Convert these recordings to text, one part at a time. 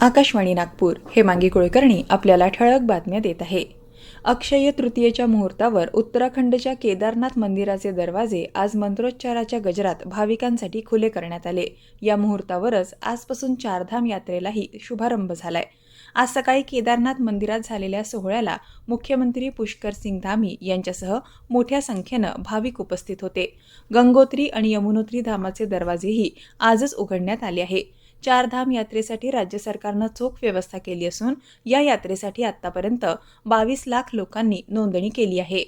आकाशवाणी नागपूर हे मांगी कुलकर्णी आपल्याला ठळक बातम्या देत आहे. अक्षय तृतीयेच्या मुहूर्तावर उत्तराखंडच्या केदारनाथ मंदिराचे दरवाजे आज मंत्रोच्चाराच्या गजरात भाविकांसाठी खुले करण्यात आले. या मुहूर्तावरच आजपासून चारधाम यात्रेलाही शुभारंभ झालाय. आज सकाळी केदारनाथ मंदिरात झालेल्या सोहळ्याला मुख्यमंत्री पुष्कर सिंग धामी यांच्यासह मोठ्या संख्येनं भाविक उपस्थित होते. गंगोत्री आणि यमुनोत्री धामाचे दरवाजेही आजच उघडण्यात आले आहे. चारधाम यात्रेसाठी राज्य सरकारनं चोख व्यवस्था केली असून या यात्रेसाठी आतापर्यंत बावीस लाख लोकांनी नोंदणी केली आहे.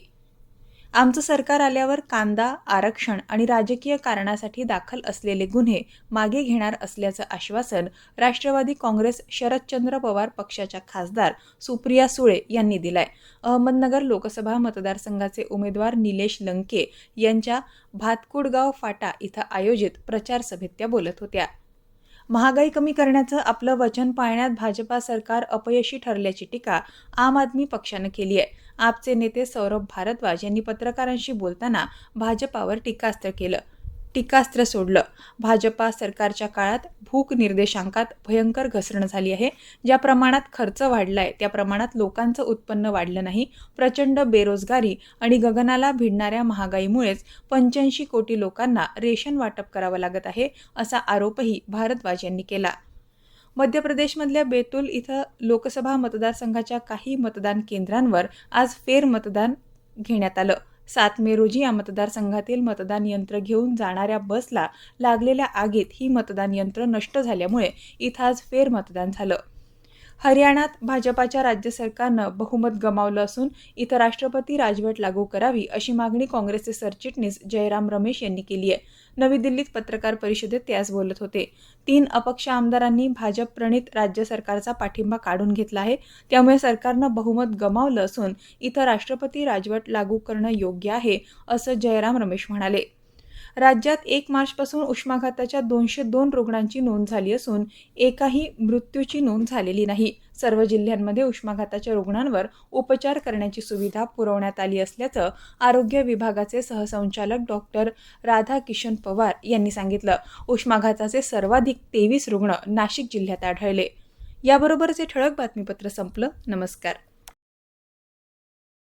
आमचं सरकार आल्यावर कांदा आरक्षण आणि राजकीय कारणासाठी दाखल असलेले गुन्हे मागे घेणार असल्याचं आश्वासन राष्ट्रवादी काँग्रेस शरदचंद्र पवार पक्षाच्या खासदार सुप्रिया सुळे यांनी दिलाय. अहमदनगर लोकसभा मतदारसंघाचे उमेदवार निलेश लंके यांच्या भातकुडगाव फाटा इथं आयोजित प्रचारसभेत त्या बोलत होत्या. महागाई कमी करण्याचं आपलं वचन पाळण्यात भाजपा सरकार अपयशी ठरल्याची टीका आम आदमी पक्षानं केली आहे. आपचे नेते सौरभ भारद्वाज यांनी पत्रकारांशी बोलताना भाजपावर टीकास्त्र केलं. टीकास्त्र सोडलं. भाजपा सरकारच्या काळात भूक निर्देशांकात भयंकर घसरण झाली आहे. ज्या प्रमाणात खर्च वाढलाय त्या प्रमाणात लोकांचं उत्पन्न वाढलं नाही. प्रचंड बेरोजगारी आणि गगनाला भिडणाऱ्या महागाईमुळेच पंच्याऐंशी कोटी लोकांना रेशन वाटप करावं लागत आहे असा आरोपही भारद्वाज यांनी केला. मध्य प्रदेशमधल्या बेतुल इथं लोकसभा मतदारसंघाच्या काही मतदान केंद्रांवर आज फेरमतदान घेण्यात आलं. सात मे रोजी या मतदारसंघातील मतदान यंत्र घेऊन जाणाऱ्या बसला लागलेल्या आगीत ही मतदान यंत्र नष्ट झाल्यामुळे इथं आज फेरमतदान झालं. हरियाणात भाजपाच्या राज्य सरकारनं बहुमत गमावलं असून इथं राष्ट्रपती राजवट लागू करावी अशी मागणी काँग्रेसचे सरचिटणीस जयराम रमेश यांनी केली आहे. नवी दिल्लीत पत्रकार परिषदेत ते आज बोलत होते. तीन अपक्ष आमदारांनी भाजप प्रणित राज्य सरकारचा पाठिंबा काढून घेतला आहे. त्यामुळे सरकारनं बहुमत गमावलं असून इथं राष्ट्रपती राजवट लागू करणं योग्य आहे असं जयराम रमेश म्हणाले. राज्यात एक मार्चपासून उष्माघाताच्या दोनशे दोन रुग्णांची नोंद झाली असून एकाही मृत्यूची नोंद झालेली नाही. सर्व जिल्ह्यांमध्ये उष्माघाताच्या रुग्णांवर उपचार करण्याची सुविधा पुरवण्यात आली असल्याचं आरोग्य विभागाचे सहसंचालक डॉक्टर राधाकिशन पवार यांनी सांगितलं. उष्माघाताचे सर्वाधिक तेवीस रुग्ण नाशिक जिल्ह्यात आढळले. याबरोबरच हे ठळक बातमीपत्र संपलं. नमस्कार.